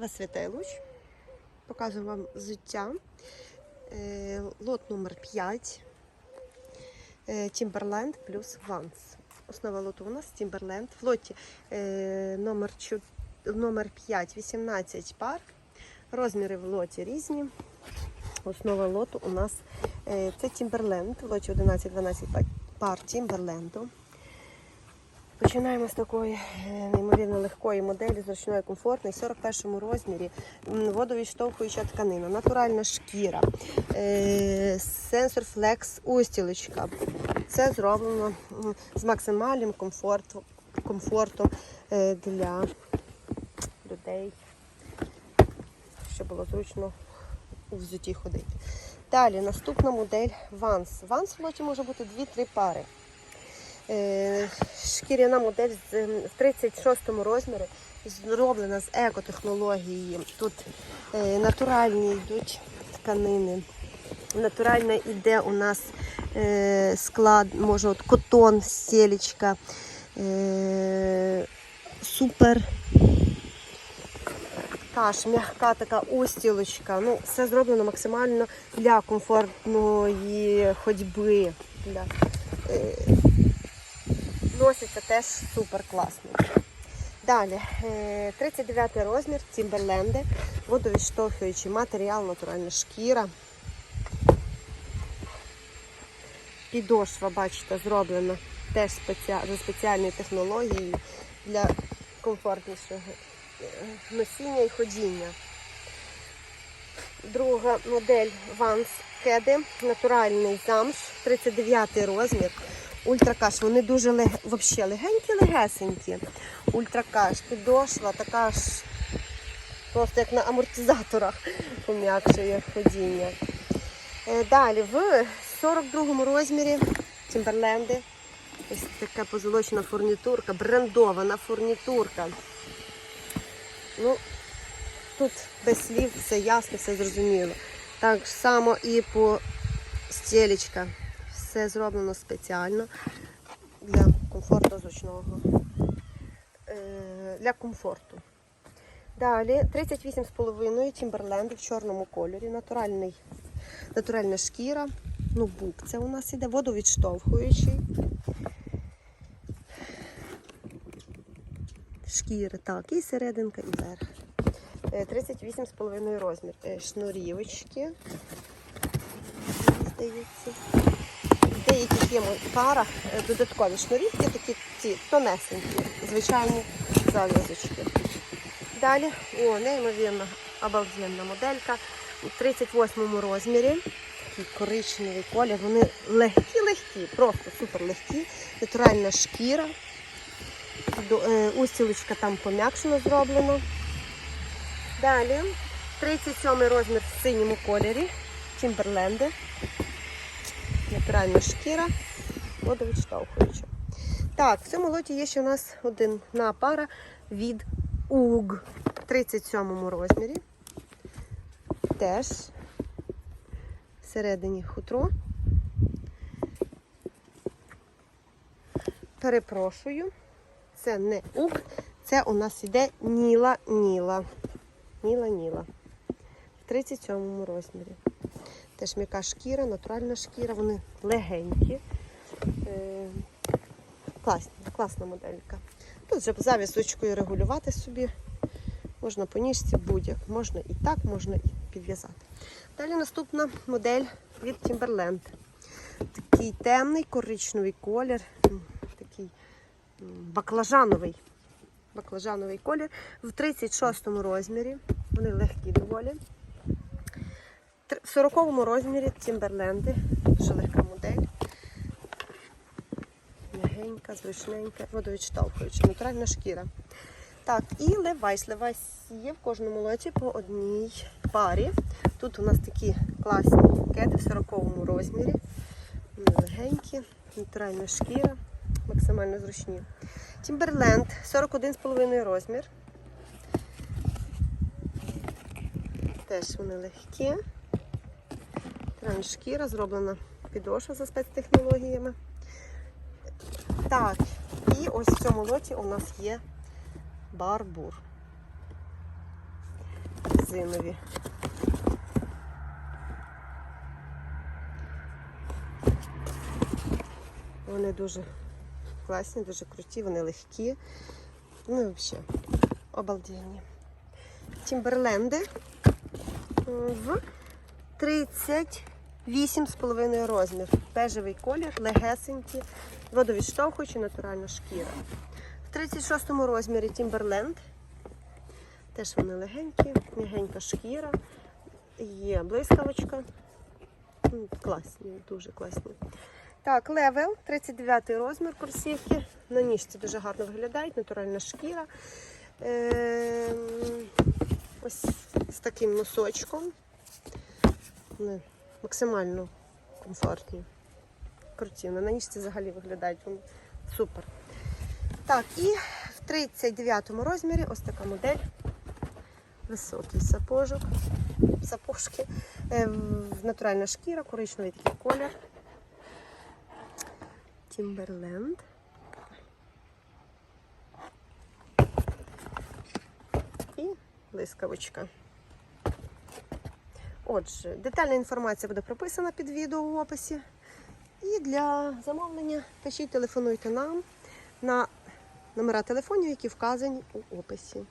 Вас луч. Показую вам взуття. Е, Лот номер 5. Е, Timberland плюс Vans. Основа лоту у нас Timberland. В лоті номер 5, 18 пар. Розміри в лоті різні. Основа лоту у нас е, це Timberland. В лоті 11-12 пар Timberland. Починаємо з такої е, неймовірно легкої моделі, зручної, комфортної, 41 розмірі, водовідштовхуюча тканина, натуральна шкіра, е, сенсор флекс устілочка. Це зроблено з максимальним комфортом, комфортом е, для людей, щоб було зручно у взуті ходити. Далі наступна модель Vans. Vans в лоті може бути 2-3 пари. Е, Шкіряна модель в 36 розмірі зроблена з екотехнології. Тут е, натуральні йдуть тканини. Натурально йде у нас е, склад, може от котон, стелечка, е, супер Каш, м'яка така устілочка. Ну, все зроблено максимально для комфортної ходьби. Для, носиться теж супер класно. Далі, е, 39 розмір, Тімберленди, водовідштовхуючий матеріал, натуральна шкіра. Підошва, бачите, зроблена теж за спеціальною технологією для комфортнішого е, носіння і ходіння. Друга модель Vans Кеди, натуральний замш, 39 розмір. Ультракаш, вони дуже лег... вообще легенькі, легесенькі. Ультракаш, підошва, така ж просто як на амортизаторах пом'якшує ходіння. Е, Далі в 42-му розмірі Тімберленди. Ось така позолочена фурнітурка, брендована фурнітурка. Ну, тут без слів все ясно, все зрозуміло. Так само і по стелечка. Все зроблено спеціально для комфорту зручного. Е, Для комфорту. Далі 38,5 Тімберленд в чорному кольорі, натуральний, натуральна шкіра. Ну, бук це у нас іде, водовідштовхуючий. Шкіри, так, і серединка, і верх. Е, 38,5 розмір. Е, Шнурівочки. Здається. В парах е, додаткові шнурівки, такі ці тонесенькі, звичайні зав'язочки. Далі, о, неймовірно, обалденна моделька у 38-му розмірі. Такий коричневий колір. Вони легкі-легкі, просто супер легкі. Натуральна шкіра. Е, Устілочка там пом'якшено зроблено. Далі 37 розмір в синьому кольорі. Тімберленди. Натуральна шкіра, водовідштовхуюча. Так, в цьому лоті є ще у нас одна пара від УГ в 37 розмірі. Теж всередині хутро. Перепрошую, це не УГ, це у нас іде Ніла Ніла. Ніла Ніла. В 37 розмірі. Теж м'яка шкіра, натуральна шкіра, вони легенькі. Е, класна, класна моделька. Тут вже завісочкою регулювати собі. Можна по ніжці будь-як. Можна і так, можна і підв'язати. Далі наступна модель від Timberland. Такий темний коричневий колір, такий баклажановий. Баклажановий колір в 36 розмірі. Вони легкі доволі. В 40 розмірі Тімберленди. Дуже легка модель. Мягенька, зручненька, водовідштовхуюча, натуральна шкіра. Так, і левайс. Левайс є в кожному лоті по одній парі. Тут у нас такі класні кеди в 40 розмірі. Легенькі, натуральна шкіра, максимально зручні. Тімберленд 41,5 розмір. Теж вони легкі. Натуральна шкіра, зроблена підошва за спецтехнологіями. Так, і ось в цьому лоті у нас є барбур. резинові. Вони дуже класні, дуже круті, вони легкі. Ну і взагалі обалденні. Тімберленди в 38,5 розмір. Бежевий колір, легесенькі, водовідштовхуючі, натуральна шкіра. В 36 розмірі Timberland. Теж вони легенькі, м'ягенька шкіра. Є блискавочка. Класні, дуже класні. Так, левел, 39 розмір курсівки. На ніжці дуже гарно виглядають, натуральна шкіра. Ем, ось з таким носочком. Вони максимально комфортні. Круті. На ніжці взагалі виглядають супер. Так, і в 39 розмірі ось така модель. Високий сапожок. Сапожки. Е, Натуральна шкіра, коричневий такий колір. Timberland. І блискавочка. Отже, детальна інформація буде прописана під відео в описі. І для замовлення пишіть, телефонуйте нам на номера телефонів, які вказані у описі.